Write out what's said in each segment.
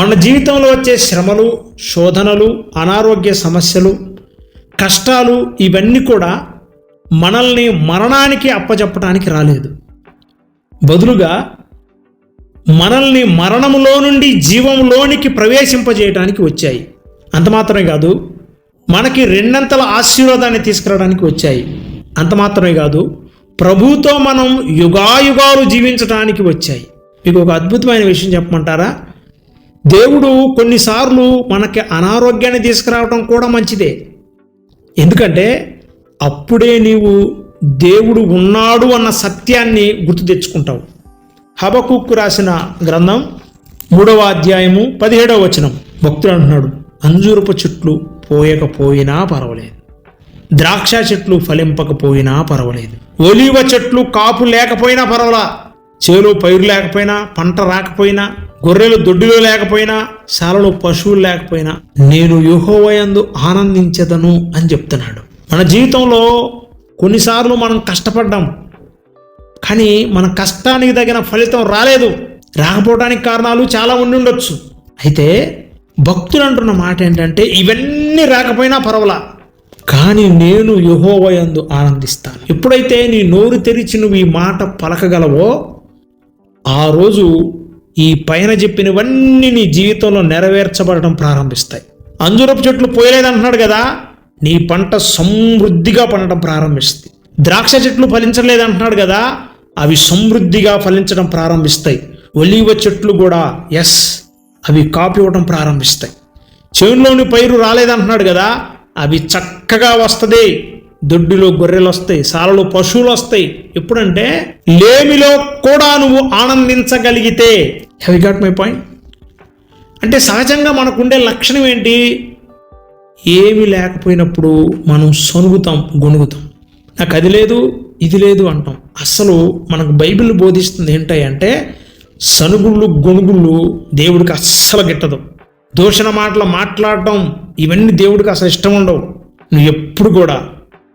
మన జీవితంలో వచ్చే శ్రమలు శోధనలు అనారోగ్య సమస్యలు కష్టాలు ఇవన్నీ కూడా మనల్ని మరణానికి అప్పచెప్పడానికి రాలేదు. బదులుగా మనల్ని మరణములో నుండి జీవంలోనికి ప్రవేశింపజేయడానికి వచ్చాయి. అంత మాత్రమే కాదు మనకి రెండంతల ఆశీర్వాదాన్ని తీసుకురావడానికి వచ్చాయి. అంత మాత్రమే కాదు ప్రభుతో మనం యుగాయుగాలు జీవించడానికి వచ్చాయి. మీకు ఒక అద్భుతమైన విషయం చెప్పమంటారా? దేవుడు కొన్నిసార్లు మనకి అనారోగ్యాన్ని తీసుకురావడం కూడా మంచిదే. ఎందుకంటే అప్పుడే నీవు దేవుడు ఉన్నాడు అన్న సత్యాన్ని గుర్తు తెచ్చుకుంటావు. హబకుక్కు రాసిన గ్రంథం మూడవ అధ్యాయము పదిహేడవ వచనం. భక్తుడు అంటున్నాడు అంజూరపు చెట్లు పోయకపోయినా పర్వాలేదు. ద్రాక్ష చెట్లు ఫలింపకపోయినా పర్వాలేదు. ఒలివ చెట్లు కాపు లేకపోయినా పర్వాలా. చేలో పైరు లేకపోయినా పంట రాకపోయినా గొర్రెలు దొడ్డిలో లేకపోయినా శాలలో పశువులు లేకపోయినా నేను యూహోవయందు ఆనందించదను అని చెప్తున్నాడు. మన జీవితంలో కొన్నిసార్లు మనం కష్టపడ్డాం. కానీ మన కష్టానికి తగిన ఫలితం రాలేదు. రాకపోవడానికి కారణాలు చాలా ఉండి ఉండొచ్చు. అయితే భక్తులు అంటున్న మాట ఏంటంటే ఇవన్నీ రాకపోయినా పర్వాలా? కానీ నేను యహోవయందు ఆనందిస్తాను. ఎప్పుడైతే నీ నోరు తెరిచి నువ్వు ఈ మాట పలకగలవో ఆ రోజు ఈ పైన చెప్పినవన్నీ నీ జీవితంలో నెరవేర్చబడటం ప్రారంభిస్తాయి. అంజురపు చెట్లు పోయలేదంటున్నాడు కదా నీ పంట సమృద్ధిగా పండటం ప్రారంభిస్తుంది. ద్రాక్ష చెట్లు ఫలించలేదంటున్నాడు కదా అవి సమృద్ధిగా ఫలించడం ప్రారంభిస్తాయి. ఒలివ చెట్లు కూడా ఎస్ అవి కాపు ఇవ్వడం ప్రారంభిస్తాయి. చేనులోని పైరు రాలేదంటున్నాడు కదా అవి చక్కగా వస్తుంది. దొడ్డిలో గొర్రెలు వస్తాయి సాలలో పశువులు వస్తాయి ఎప్పుడంటే లేమిలో కూడా నువ్వు ఆనందించగలిగితే. హ్యావ్ గాట్ మై పాయింట్ అంటే సహజంగా మనకుండే లక్షణం ఏంటి? ఏమి లేకపోయినప్పుడు మనం సొనుగుతాం గొణుగుతాం. నాకు అది లేదు ఇది లేదు అంటాం. అసలు మనకు బైబిల్ బోధిస్తుంది ఏంటంటే సనుగుళ్ళు గొణుగుళ్ళు దేవుడికి అస్సలు గిట్టదు. దూషణ మాటలు మాట్లాడటం ఇవన్నీ దేవుడికి అసలు ఇష్టం ఉండవు. నువ్వు ఎప్పుడు కూడా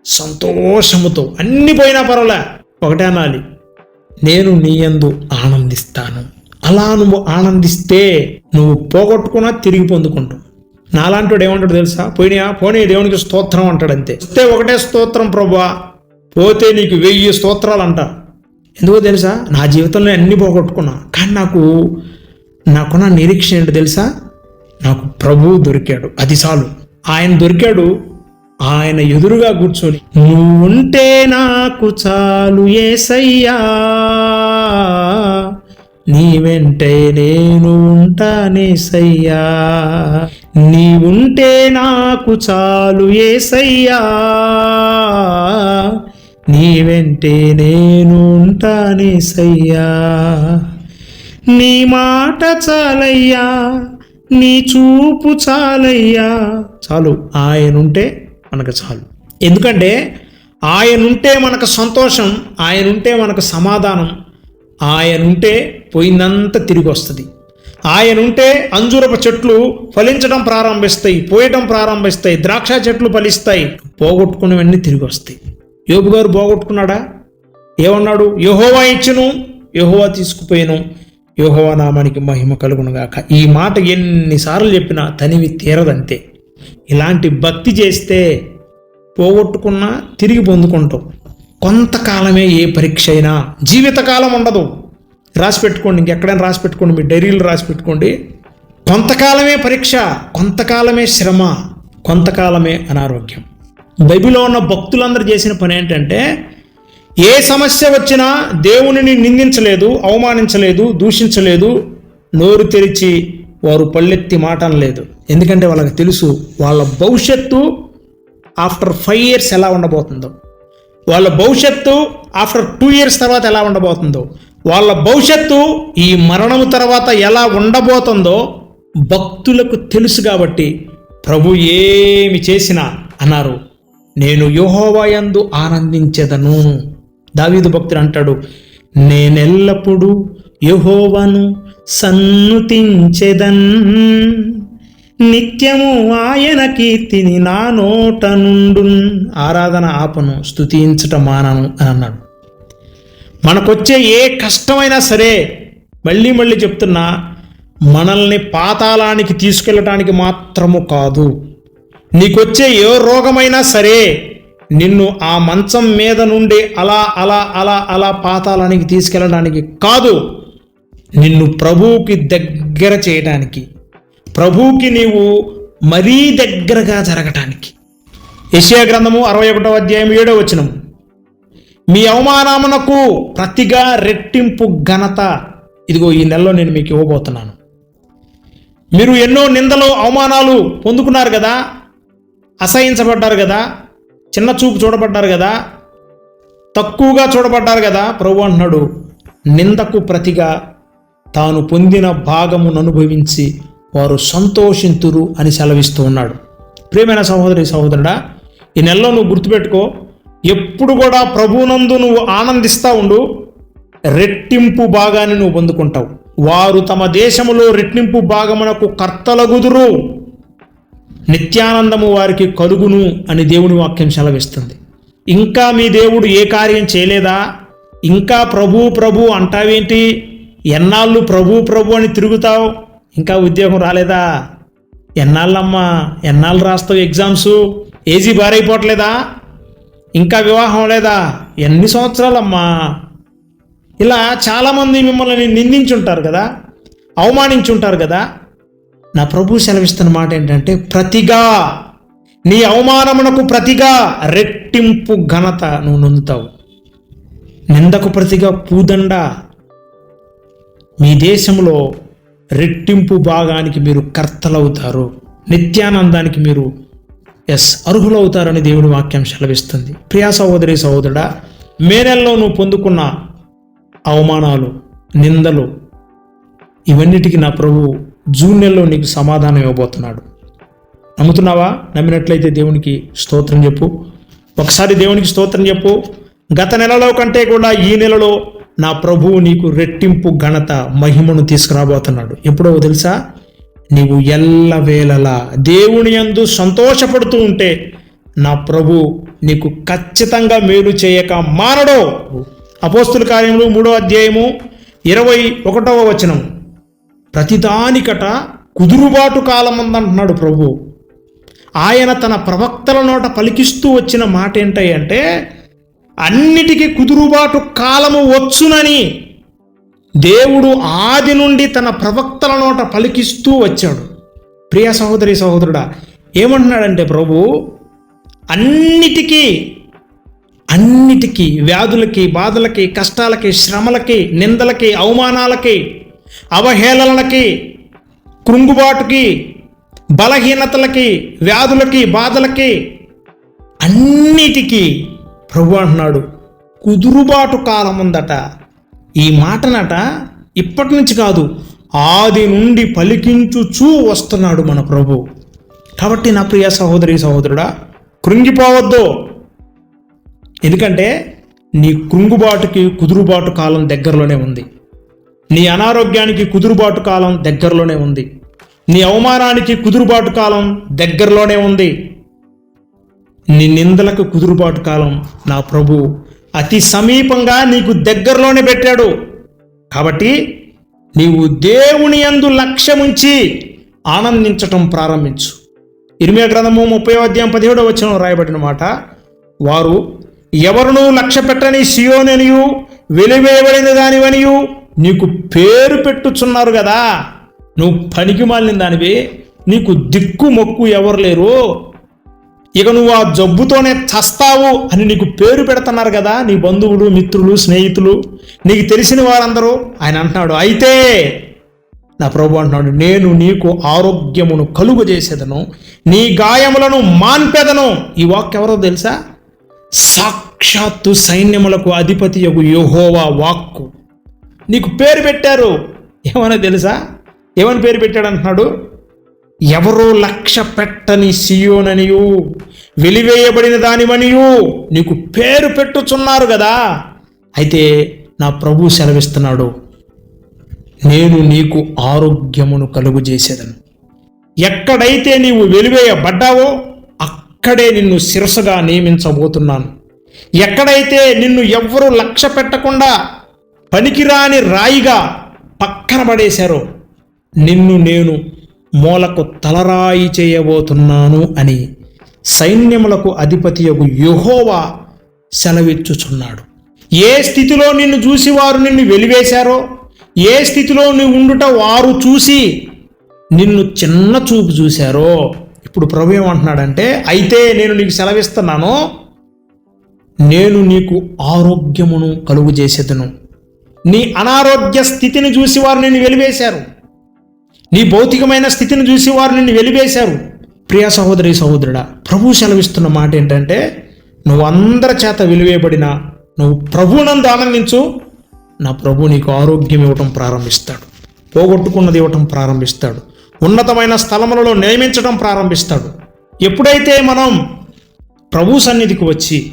సంతోషముతో. అన్ని పోయినా పర్వాలే. ఒకటే అనాలి. నేను నీయందు ఆనందిస్తాను. అలా నువ్వు ఆనందిస్తే నువ్వు పోగొట్టుకున్నా తిరిగి పొందుకుంటావు. నాలాంటి ఏమంటాడు తెలుసా? పోయినా పోనీ దేవునికి స్తోత్రం అంటాడు అంతే. వస్తే ఒకటే స్తోత్రం ప్రభా. పోతే నీకు వెయ్యి స్తోత్రాలు అంట ఎందుకో తెలుసా? నా జీవితంలో అన్ని పోగొట్టుకున్నా. కానీ నాకు నాకున్న నిరీక్షణ ఏంటో తెలుసా? నాకు ప్రభువు దొరికాడు. అది చాలు. ఆయన దొరికాడు ఆయన ఎదురుగా కూర్చొని నువ్వుంటే నాకు చాలు ఏసయ్యా. నీ వెంటే నేను ఉంటానేసయ్యా నీవుంటే నాకు చాలు ఏసయ్యా. నీ వెంటే నేను ఉంటానేసయ్యా నీ మాట చాలయ్యా నీ చూపు చాలయ్యా. చాలు ఆయనుంటే మనకు చాలు. ఎందుకంటే ఆయనుంటే మనకు సంతోషం ఆయనుంటే మనకు సమాధానం ఆయనుంటే పోయిందంతా తిరిగి వస్తుంది ఆయనుంటే అంజూరపు చెట్లు ఫలించడం ప్రారంభిస్తాయి పోయటం ప్రారంభిస్తాయి ద్రాక్ష చెట్లు ఫలిస్తాయి పోగొట్టుకునేవన్నీ తిరిగి వస్తాయి యోబు గారు పోగొట్టుకున్నాడా? ఏమన్నాడు? యహోవా ఇచ్చును యహోవా తీసుకుపోయాను యహోవా నామానికి మహిమ కలుగునుగాక. ఈ మాట ఎన్నిసార్లు చెప్పినా తనివి తీరదంతే. ఇలాంటి భక్తి చేస్తే పోగొట్టుకున్నా తిరిగి పొందుకుంటాం. కొంతకాలమే ఏ పరీక్ష అయినా జీవితకాలం ఉండదు. రాసి పెట్టుకోండి ఇంకెక్కడైనా రాసి పెట్టుకోండి మీ డైరీలు రాసి పెట్టుకోండి. కొంతకాలమే పరీక్ష కొంతకాలమే శ్రమ కొంతకాలమే అనారోగ్యం. బైబిల్లో ఉన్న భక్తులందరూ చేసిన పని ఏంటంటే ఏ సమస్య వచ్చినా దేవునిని నిందించలేదు అవమానించలేదు దూషించలేదు నోరు తెరిచి వారు పళ్ళెత్తి మాటనలేదు ఎందుకంటే వాళ్ళకి తెలుసు వాళ్ళ భవిష్యత్తు ఆఫ్టర్ ఫైవ్ ఇయర్స్ ఎలా ఉండబోతుందో. వాళ్ళ భవిష్యత్తు ఆఫ్టర్ టూ ఇయర్స్ తర్వాత ఎలా ఉండబోతుందో. వాళ్ళ భవిష్యత్తు ఈ మరణం తర్వాత ఎలా ఉండబోతుందో భక్తులకు తెలుసు కాబట్టి ప్రభు ఏమి చేసినా అన్నారు. నేను యోహోవాయందు ఆనందించెదను. దావీదు భక్తుడు అంటాడు నేనెల్లప్పుడూ యహోవను సన్నుతించెదన్. నిత్యము ఆయన కీర్తిని నా నోట నుండు ఆరాధన ఆపను స్థుతించటం మానను అని అన్నాడు. మనకొచ్చే ఏ కష్టమైనా సరే మళ్ళీ మళ్ళీ చెప్తున్నా మనల్ని పాతాళానికి తీసుకెళ్ళటానికి మాత్రము కాదు. నీకొచ్చే ఏ రోగమైనా సరే నిన్ను ఆ మంచం మీద నుండి అలా అలా అలా అలా పాతాలానికి తీసుకెళ్ళడానికి కాదు నిన్ను ప్రభువుకి దగ్గర చేయడానికి. ప్రభువుకి నీవు మరీ దగ్గరగా జరగటానికి. యెషయా గ్రంథము అరవై ఒకటో అధ్యాయం ఏడో వచనం. మీ అవమానమునకు ప్రతిగా రెట్టింపు ఘనత. ఇదిగో ఈ నెలలో నేను మీకు ఇవ్వబోతున్నాను. మీరు ఎన్నో నిందలు అవమానాలు పొందుకున్నారు కదా? అసహించబడ్డారు కదా? చిన్న చూపు చూడబడ్డారు కదా? తక్కువగా చూడబడ్డారు కదా? ప్రభు అంటున్నాడు నిందకు ప్రతిగా తాను పొందిన భాగమును అనుభవించి వారు సంతోషింతురు అని సెలవిస్తూ ఉన్నాడు. ప్రేమైన సహోదరి సహోదరుడా ఈ నెలలో నువ్వు గుర్తుపెట్టుకో ఎప్పుడు కూడా ప్రభునందు నువ్వు ఆనందిస్తూ ఉండు రెట్టింపు భాగాన్ని నువ్వు పొందుకుంటావు. వారు తమ దేశములో రెట్టింపు భాగమునకు కర్తలగుదురు. నిత్యానందము వారికి కలుగును అని దేవుని వాక్యం సెలవిస్తుంది. ఇంకా మీ దేవుడు ఏ కార్యం చేయలేదా? ఇంకా ప్రభు ప్రభు అంటావేంటి? ఎన్నాళ్ళు ప్రభు ప్రభు అని తిరుగుతావు? ఇంకా ఉద్యోగం రాలేదా? ఎన్నాళ్ళమ్మా ఎన్నాళ్ళు రాస్తావు ఎగ్జామ్స్? ఏజీ బారైపోవట్లేదా ఇంకా వివాహం లేదా ఎన్ని సంవత్సరాలమ్మా? ఇలా చాలామంది మిమ్మల్ని నిందించుంటారు కదా? అవమానించుంటారు కదా? నా ప్రభు సెలవిస్తున్న మాట ఏంటంటే ప్రతిగా నీ అవమానమునకు ప్రతిగా రెట్టింపు ఘనత నువ్వు నొందుతావు. నిందకు ప్రతిగా పూదండ మీ దేశంలో రెట్టింపు భాగానికి మీరు కర్తలవుతారు. నిత్యానందానికి మీరు ఎస్ అర్హులవుతారని దేవుడి వాక్యం సెలవిస్తుంది. ప్రియా సహోదరి సహోదరుడా మే నెలలో నువ్వు పొందుకున్న అవమానాలు నిందలు ఇవన్నిటికీ నా ప్రభు జూన్ నెలలో నీకు సమాధానం ఇవ్వబోతున్నాడు. నమ్ముతున్నావా? నమ్మినట్లయితే దేవునికి స్తోత్రం చెప్పు. ఒకసారి దేవునికి స్తోత్రం చెప్పు. గత నెలలో కంటే కూడా ఈ నెలలో నా ప్రభువు నీకు రెట్టింపు ఘనత మహిమను తీసుకురాబోతున్నాడు. ఎప్పుడో తెలుసా? నీవు ఎల్లవేళలా దేవుని యందు సంతోషపడుతూ ఉంటే నా ప్రభు నీకు ఖచ్చితంగా మేలు చేయక మానడో. అపోస్తుల కార్యములు మూడో అధ్యాయము ఇరవై ఒకటవ వచనం ప్రతిదానికట కుదురుబాటు కాలముందంటున్నాడు ప్రభు. ఆయన తన ప్రవక్తల నోట పలికిస్తూ వచ్చిన మాట ఏంటంటే అన్నిటికీ కుదురుబాటు కాలము వచ్చునని దేవుడు ఆది నుండి తన ప్రవక్తల నోట పలికిస్తూ వచ్చాడు. ప్రియ సహోదరి సహోదరుడా ఏమంటున్నాడంటే ప్రభు అన్నిటికీ అన్నిటికీ వ్యాధులకి బాధలకి కష్టాలకి శ్రమలకి నిందలకి అవమానాలకి అవహేళనలకి కృంగుబాటుకి బలహీనతలకి వ్యాధులకి బాధలకి అన్నిటికీ ప్రభు అంటున్నాడు. కుదురుబాటు కాలం ఉందట ఈ మాటనట ఇప్పటి నుంచి కాదు ఆది నుండి పలికించుచూ వస్తున్నాడు మన ప్రభు కాబట్టి నా ప్రియ సహోదరి సహోదరుడా కృంగిపోవద్దు. ఎందుకంటే నీ కృంగుబాటుకి కుదురుబాటు కాలం దగ్గరలోనే ఉంది. నీ అనారోగ్యానికి కుదురుబాటు కాలం దగ్గరలోనే ఉంది. నీ అవమానానికి కుదురుబాటు కాలం దగ్గరలోనే ఉంది. నీ నిందలకు కుదురుబాటు కాలం నా ప్రభు అతి సమీపంగా నీకు దగ్గరలోనే పెట్టాడు. కాబట్టి నీవు దేవుని యందు లక్ష్యముంచి ఆనందించటం ప్రారంభించు. ఇరిమియా గ్రంథము ముప్పై అధ్యాయం పదిహేడవ వచ్చిన రాయబడిన మాట వారు ఎవరునూ లక్ష్య పెట్టని సియోననియు వెలివేయబడిన దానివనియు నీకు పేరు పెట్టుచున్నారు కదా. నువ్వు పనికి మాలిన దానివి నీకు దిక్కు మొక్కు ఎవరు లేరు. ఇక నువ్వు ఆ జబ్బుతోనే చస్తావు అని నీకు పేరు పెడుతున్నారు కదా నీ బంధువులు మిత్రులు స్నేహితులు. నీకు తెలిసిన వారందరూ ఆయన అంటున్నాడు అయితే నా ప్రభు అంటున్నాడు నేను నీకు ఆరోగ్యమును కలుగు చేసేదను నీ గాయములను మాన్పెదను. ఈ వాక్ ఎవరో తెలుసా? సాక్షాత్తు సైన్యములకు అధిపతి యగు యెహోవా వాక్కు. నీకు పేరు పెట్టారు. ఏమన్నా తెలుసా? ఏమని పేరు పెట్టాడు అంటున్నాడు ఎవరో లక్ష్య పెట్టని సియోననియు వెలివేయబడిన దానివనియు నీకు పేరు పెట్టుచున్నారు కదా అయితే నా ప్రభు సెలవిస్తున్నాడు. నేను నీకు ఆరోగ్యమును కలుగు చేసేదను. ఎక్కడైతే నీవు వెలివేయబడ్డావో అక్కడే నిన్ను శిరసగా నియమించబోతున్నాను. ఎక్కడైతే నిన్ను ఎవ్వరూ లక్ష్య పెట్టకుండా పనికిరాని రాయిగా పక్కన పడేశారో. నిన్ను నేను మూలకు తలరాయి చేయబోతున్నాను అని సైన్యములకు అధిపతియగు యెహోవా సెలవిచ్చుచున్నాడు. ఏ స్థితిలో నిన్ను చూసి వారు నిన్ను వెలివేశారో ఏ స్థితిలో నువ్వు ఉండుట వారు చూసి నిన్ను చిన్న చూపు చూశారో. ఇప్పుడు ప్రభు ఏమంటున్నాడంటే అయితే నేను నీకు సెలవిస్తున్నాను నేను నీకు ఆరోగ్యమును కలుగు చేసేదను. నీ అనారోగ్య స్థితిని చూసి వారు నిన్ను వెలివేశారు. నీ భౌతికమైన స్థితిని చూసి వారు నిన్ను వెలివేశారు. ప్రియ సహోదరి సహోదరుడా ప్రభు సెలవిస్తున్న మాట ఏంటంటే నువ్వు అందరి చేత వెలివేయబడిన నువ్వు ప్రభువునందు ఆనందించు నా ప్రభు నీకు ఆరోగ్యం ఇవ్వటం ప్రారంభిస్తాడు. పోగొట్టుకున్నది ఇవ్వటం ప్రారంభిస్తాడు. ఉన్నతమైన స్థలములలో నియమించడం ప్రారంభిస్తాడు. ఎప్పుడైతే మనం ప్రభు సన్నిధికి వచ్చి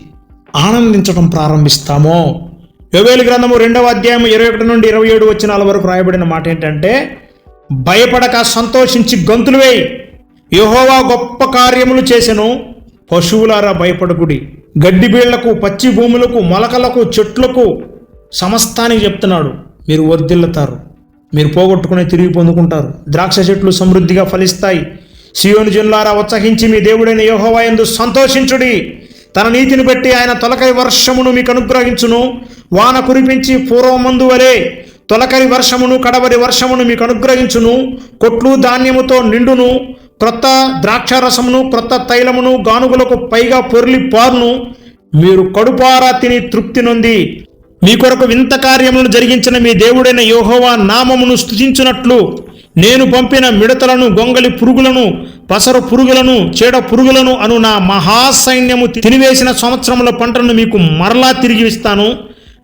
ఆనందించడం ప్రారంభిస్తామో యోవేలు గ్రంథము రెండవ అధ్యాయం ఇరవై ఒకటి నుండి ఇరవై ఏడు వచ్చినాల వరకు రాయబడిన మాట ఏంటంటే భయపడక సంతోషించి గంతులు వేయి. యహోవా గొప్ప కార్యములు చేసెను. పశువులారా భయపడకుడి. గడ్డి బీళ్ళకు పచ్చి భూములకు మొలకలకు చెట్లకు సమస్తానికి చెప్తున్నాడు. మీరు వర్దిల్లుతారు మీరు పోగొట్టుకుని తిరిగి పొందుకుంటారు. ద్రాక్ష చెట్లు సమృద్ధిగా ఫలిస్తాయి. సియోను జనులారా ఉత్సహించి మీ దేవుడైన యెహోవా యందు సంతోషించుడి. తన నీతిని బట్టి ఆయన తొలకరి వర్షమును మీకు అనుగ్రహించును. వాన కురిపించి పూర్వమందు వలె తొలకరి వర్షమును కడవరి వర్షమును మీకు అనుగ్రహించును. కొట్లు ధాన్యముతో నిండును. క్రొత్త ద్రాక్షారసమును క్రొత్త తైలమును గానుగులకు పైగా పొర్లి పారును. మీరు కడుపారా తిని తృప్తి నొంది. మీ కొరకు వింత కార్యములను జరిగించిన మీ దేవుడైన యోహోవా నామమును స్థుతించినట్లు నేను పంపిన మిడతలను గొంగలి పురుగులను పసరు పురుగులను చీడ పురుగులను అను నా మహాసైన్యము తినివేసిన సంవత్సరముల పంటను మీకు మరలా తిరిగి ఇస్తాను.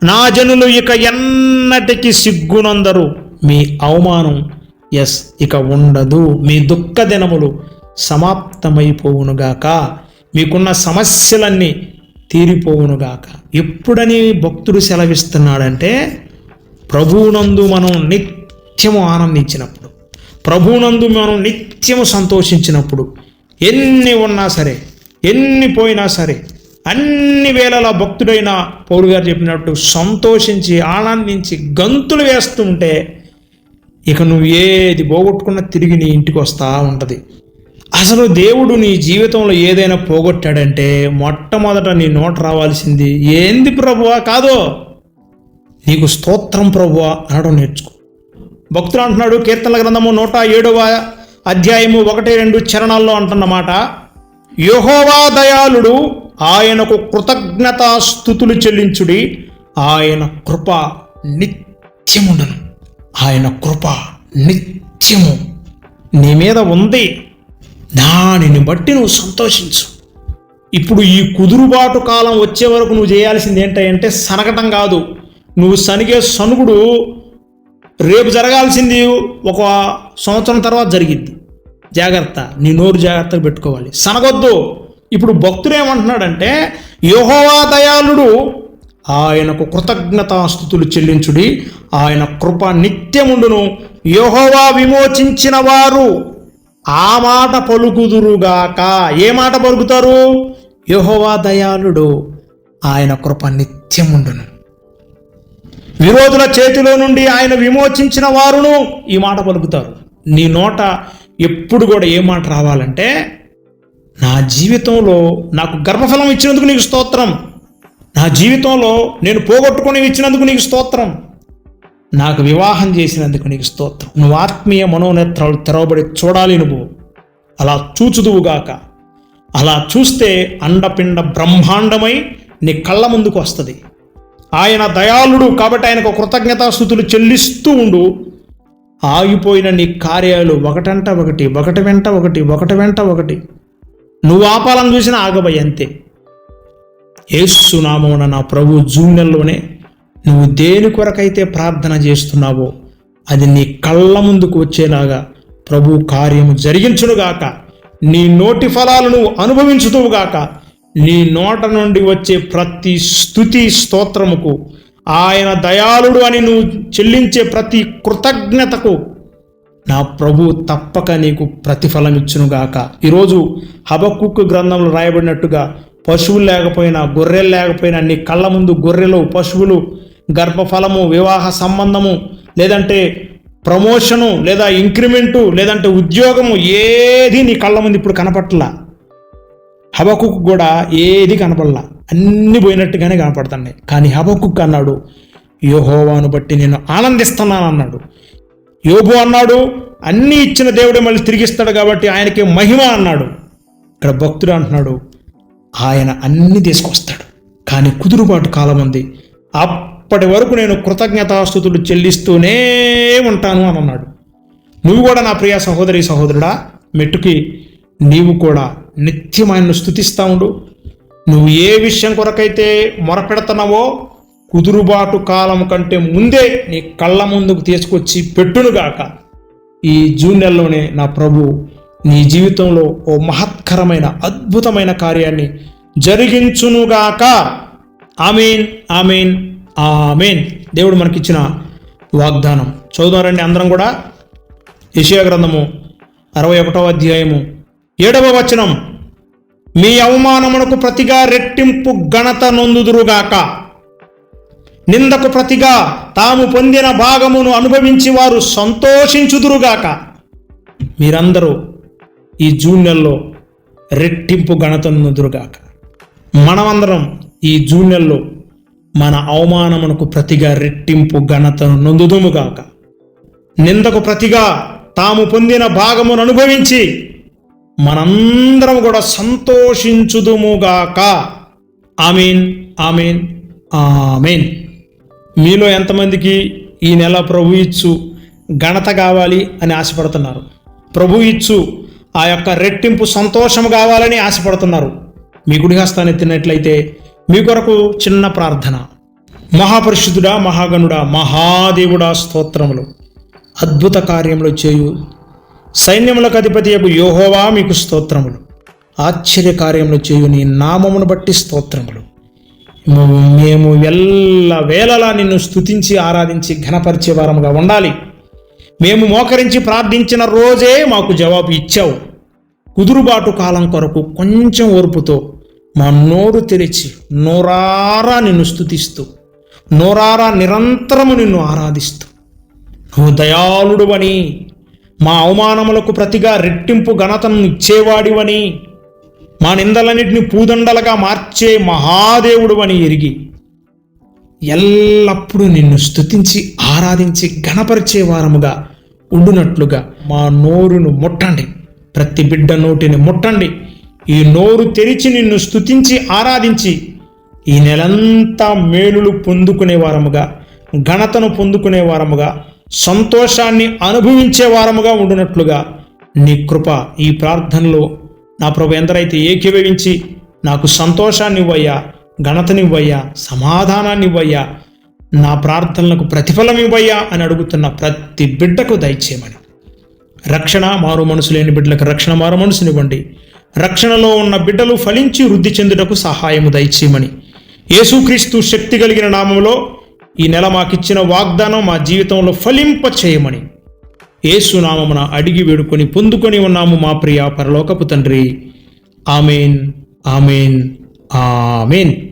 నా జనులు ఇక ఎన్నటికి సిగ్గునందరు. మీ అవమానం ఎస్ ఇక ఉండదు. మీ దుఃఖ దినములు సమాప్తమైపోవునుగాక. మీకున్న సమస్యలన్నీ తీరిపోవునుగాక. ఎప్పుడని భక్తుడు సెలవిస్తున్నాడంటే ప్రభువునందు మనం నిత్యము ఆనందించినప్పుడు. ప్రభునందు మనం నిత్యము సంతోషించినప్పుడు ఎన్ని ఉన్నా సరే ఎన్ని పోయినా సరే అన్ని వేళలా భక్తుడైన పౌరు గారు చెప్పినట్టు సంతోషించి ఆనందించి గంతులు వేస్తుంటే ఇక నువ్వు ఏది పోగొట్టుకున్నా తిరిగి నీ ఇంటికి వస్తా ఉంటుంది. అసలు దేవుడు నీ జీవితంలో ఏదైనా పోగొట్టాడంటే మొట్టమొదట నీ నోట రావాల్సింది ఏంది ప్రభువా? కాదో నీకు స్తోత్రం ప్రభువా? అనడం నేర్చుకో. భక్తులు అంటున్నాడు కీర్తన గ్రంథము నూట ఏడవ అధ్యాయము ఒకటి రెండు చరణాల్లో అంటున్నమాట యహోవా దయాళుడు ఆయనకు కృతజ్ఞతా స్థుతులు చెల్లించుడి ఆయన కృప నిత్యముండను. ఆయన కృప నిత్యము నీ మీద ఉంది. దానిని బట్టి నువ్వు సంతోషించు. ఇప్పుడు ఈ కుదురుబాటు కాలం వచ్చే వరకు నువ్వు చేయాల్సింది ఏంటంటే సనగటం కాదు. నువ్వు సనిగే సనుగుడు రేపు జరగాల్సింది ఒక సంవత్సరం తర్వాత జరిగిద్ది. జాగ్రత్త నీ నోరు జాగ్రత్తగా పెట్టుకోవాలి. సనగొద్దు. ఇప్పుడు భక్తుడు ఏమంటున్నాడంటే యోహోవా దయాళుడు ఆయనకు కృతజ్ఞతాస్థుతులు చెల్లించుడి ఆయన కృప నిత్యముండును. యోహోవా విమోచించిన వారు ఆ మాట పలుకుదురుగాక. ఏ మాట పలుకుతారు? యెహోవా దయాళుడు ఆయన కృప నిత్యముండును. విరోధుల చేతిలో నుండి ఆయన విమోచించిన వారును ఈ మాట పలుకుతారు. నీ నోట ఎప్పుడు కూడా ఏ మాట రావాలంటే నా జీవితంలో నాకు గర్భఫలం ఇచ్చినందుకు నీకు స్తోత్రం. నా జీవితంలో నేను పోగొట్టుకొని ఇచ్చినందుకు నీకు స్తోత్రం. నాకు వివాహం చేసినందుకు నీకు స్తోత్రం. నువ్వు ఆత్మీయ మనోనేత్రాలు తెరవబడి చూడాలి నువ్వు. అలా చూచుదువుగాక అలా చూస్తే అండపిండ బ్రహ్మాండమై నీ కళ్ళ ముందుకు వస్తుంది. ఆయన దయాళుడు కాబట్టి ఆయనకు కృతజ్ఞతాస్థుతులు చెల్లిస్తూ ఉండు. ఆగిపోయిన నీ కార్యాలు ఒకటంట ఒకటి ఒకటి వెంట ఒకటి ఒకటి వెంట ఒకటి. నువ్వు ఆపాలని చూసినా ఆగబోయి అంతే. ఏసునామమున నా ప్రభు జూన్ నెలలోనే నువ్వు దేని కొరకైతే ప్రార్థన చేస్తున్నావో అది నీ కళ్ళ ముందుకు వచ్చేలాగా ప్రభు కార్యము జరిగించునుగాక. నీ నోటి ఫలాలను నువ్వు అనుభవించుతువుగాక. నీ నోట నుండి వచ్చే ప్రతి స్థుతి స్తోత్రముకు ఆయన దయాళుడు అని నువ్వు చెల్లించే ప్రతి కృతజ్ఞతకు నా ప్రభు తప్పక నీకు ప్రతిఫలం ఇచ్చునుగాక ఈరోజు హబక్కుక్కు గ్రంథంలో రాయబడినట్టుగా పశువులు లేకపోయినా గొర్రెలు లేకపోయినా నీ కళ్ళ ముందు గొర్రెలు పశువులు గర్భఫలము వివాహ సంబంధము లేదంటే ప్రమోషను లేదా ఇంక్రిమెంటు లేదంటే ఉద్యోగము ఏది నీ కళ్ళ ముందు ఇప్పుడు కనపట్లా. హబకుక్ కూడా ఏది కనపడలా. అన్ని పోయినట్టుగానే కనపడుతున్నాయి కానీ హబకుక్ అన్నాడు యోహోవాను బట్టి నేను ఆనందిస్తున్నాను అన్నాడు యోబు అన్నాడు అన్ని ఇచ్చిన దేవుడే మళ్ళీ తిరిగిస్తాడు కాబట్టి ఆయనకి మహిమ అన్నాడు. ఇక్కడ భక్తుడు అంటున్నాడు ఆయన అన్ని తీసుకొస్తాడు. కానీ కుదురుబాటు కాలం ఉంది. అప్పటి వరకు నేను కృతజ్ఞతాస్థుతులు చెల్లిస్తూనే ఉంటాను అని అన్నాడు. నువ్వు కూడా నా ప్రియ సహోదరి సహోదరుడా మెట్టుకి నీవు కూడా నిత్యం ఆయన్ను స్థుతిస్తూ ఉండు. నువ్వు ఏ విషయం కొరకైతే మొరపెడుతున్నావో కుదురుబాటు కాలం కంటే ముందే నీ కళ్ళ ముందుకు తీసుకొచ్చి పెట్టునుగాక ఈ జూన్ నెలలోనే నా ప్రభు నీ జీవితంలో ఓ మహత్కరమైన అద్భుతమైన కార్యాన్ని జరిగించునుగాక ఆమెన్ ఆమెన్ ఆమెన్. దేవుడు మనకిచ్చిన వాగ్దానం. చదువుదారండి అందరం కూడా. యెషయా గ్రంథము అరవై ఒకటవ అధ్యాయము ఏడవ వచనం. మీ అవమానమునకు ప్రతిగా రెట్టింపు ఘనత నొందుదురుగాక. నిందకు ప్రతిగా తాము పొందిన భాగమును అనుభవించి వారు సంతోషించుదురుగాక. మీరందరూ ఈ జూన్ నెలలో రెట్టింపు ఘనతనుదురుగాక మనమందరం ఈ జూన్ నెలలో మన అవమానమునకు ప్రతిగా రెట్టింపు ఘనతను నొందుదుముగాక. నిందకు ప్రతిగా తాము పొందిన భాగమును అనుభవించి మనందరం కూడా సంతోషించుదుముగాక. Amen amen amen. మీలో ఎంతమందికి ఈ నెల ప్రభు ఇచ్చు ఘనత కావాలి అని ఆశపడుతున్నారు? ప్రభు ఇచ్చు ఆ యొక్క రెట్టింపు సంతోషం కావాలని ఆశపడుతున్నారు. మీ గుడి హస్తాన్ని ఎత్తినట్లయితే మీ కొరకు చిన్న ప్రార్థన. మహాపరిశుద్ధుడా మహాగణుడా మహాదేవుడా స్తోత్రములు. అద్భుత కార్యములు చేయు సైన్యములకు అధిపతి యొక్క యోహోవా మీకు స్తోత్రములు. ఆశ్చర్య కార్యములు చేయు నీ నామమును బట్టి స్తోత్రములు. మేము- ఎల్ల వేళలా నిన్ను స్థుతించి ఆరాధించి ఘనపరిచే వారముగా ఉండాలి. మేము మోకరించి ప్రార్థించిన రోజే మాకు జవాబు ఇచ్చావు. కుదురుబాటు కాలం కొరకు కొంచెం ఓర్పుతో మా నోరు తెరిచి నోరారా నిన్ను స్థుతిస్తూ నోరారా నిరంతరము నిన్ను ఆరాధిస్తూ. నువ్వు దయాళుడువని మా అవమానములకు ప్రతిగా రెట్టింపు ఘనతను ఇచ్చేవాడివని మా నిందలన్నిటిని పూదండలుగా మార్చే మహాదేవుడు అని ఎరిగి ఎల్లప్పుడూ నిన్ను స్థుతించి ఆరాధించి గణపరిచే వారముగా ఉండునట్లుగా మా నోరును ముట్టండి. ప్రతి బిడ్డ నోటిని ముట్టండి. ఈ నోరు తెరిచి నిన్ను స్థుతించి ఆరాధించి ఈ నెలంతా మేలులు పొందుకునే వారముగా ఘనతను పొందుకునే వారముగా సంతోషాన్ని అనుభవించే వారముగా ఉండునట్లుగా నీ కృప ఈ ప్రార్థనలో నా ప్రభు ఎందరైతే ఏకీభవించి నాకు సంతోషాన్ని ఇవ్వయ్యా ఘనతనివ్వయ్యా సమాధానాన్ని ఇవ్వయ్యా నా ప్రార్థనలకు ప్రతిఫలం ఇవ్వయ్యా అని అడుగుతున్న ప్రతి బిడ్డకు దయచేయమని. రక్షణ మారు మనసు లేని బిడ్డలకు రక్షణ మారు మనసునివ్వండి రక్షణలో ఉన్న బిడ్డలు ఫలించి వృద్ధి చెందుటకు సహాయము దయచేయమని. యేసుక్రీస్తు శక్తి కలిగిన నామంలో ఈ నెల మాకిచ్చిన వాగ్దానం మా జీవితంలో ఫలింప చేయమని. ఏసునామమున అడిగి వేడుకొని పొందుకొని ఉన్నాము మా ప్రియ పరలోకపు తండ్రి. Amen amen amen.